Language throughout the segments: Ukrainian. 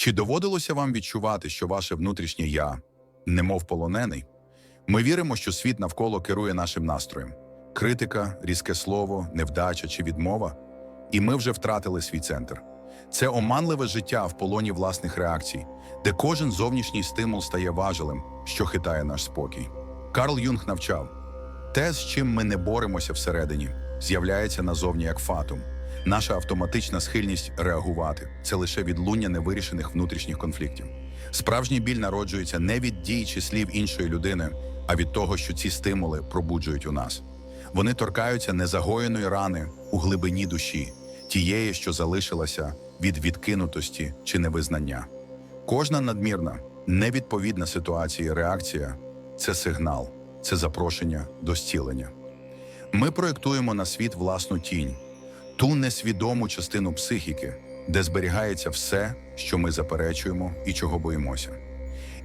Чи доводилося вам відчувати, що ваше внутрішнє я, немов полонений? Ми віримо, що світ навколо керує нашим настроєм: критика, різке слово, невдача чи відмова. І ми вже втратили свій центр. Це оманливе життя в полоні власних реакцій, де кожен зовнішній стимул стає важелем, що хитає наш спокій. Карл Юнг навчав: те, з чим ми не боремося всередині, з'являється назовні як фатум. Наша автоматична схильність реагувати це лише відлуння невирішених внутрішніх конфліктів. Справжній біль народжується не від дій чи слів іншої людини, а від того, що ці стимули пробуджують у нас. Вони торкаються незагоєної рани у глибині душі, тієї, що залишилася від відкинутості чи невизнання. Кожна надмірна, невідповідна ситуації реакція це сигнал, це запрошення до зцілення. Ми проєктуємо на світ власну тінь, ту несвідому частину психіки, де зберігається все, що ми заперечуємо і чого боїмося.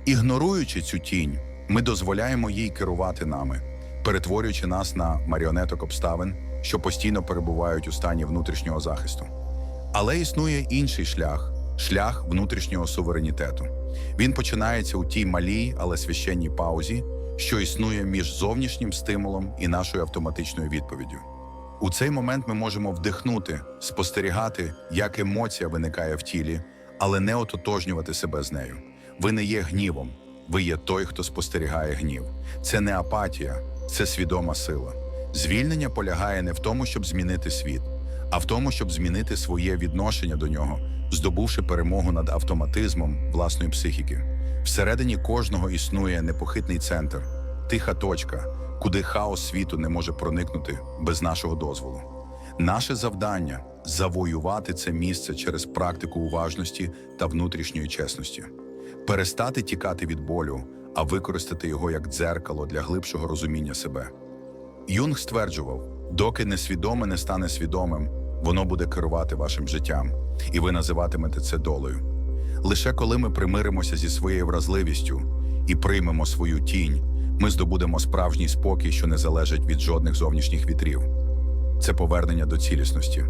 Ігноруючи цю тінь, ми дозволяємо їй керувати нами, перетворюючи нас на маріонеток обставин, що постійно перебувають у стані внутрішнього захисту. Але існує інший шлях шлях внутрішнього суверенітету. Він починається у тій малій, але священній паузі, що існує між зовнішнім стимулом і нашою автоматичною відповіддю. У цей момент ми можемо вдихнути, спостерігати, як емоція виникає в тілі, але не ототожнювати себе з нею. Ви не є гнівом, ви є той, хто спостерігає гнів. Це не апатія, це свідома сила. Звільнення полягає не в тому, щоб змінити світ, а в тому, щоб змінити своє відношення до нього, здобувши перемогу над автоматизмом власної психіки. Всередині кожного існує непохитний центр, тиха точка, куди хаос світу не може проникнути без нашого дозволу. Наше завдання завоювати це місце через практику уважності та внутрішньої чесності, перестати тікати від болю, а використати його як дзеркало для глибшого розуміння себе. Юнг стверджував: доки несвідоме не стане свідомим, воно буде керувати вашим життям, і ви називатимете це долею. Лише коли ми примиримося зі своєю вразливістю і приймемо свою тінь, ми здобудемо справжній спокій, що не залежить від жодних зовнішніх вітрів. Це повернення до цілісності.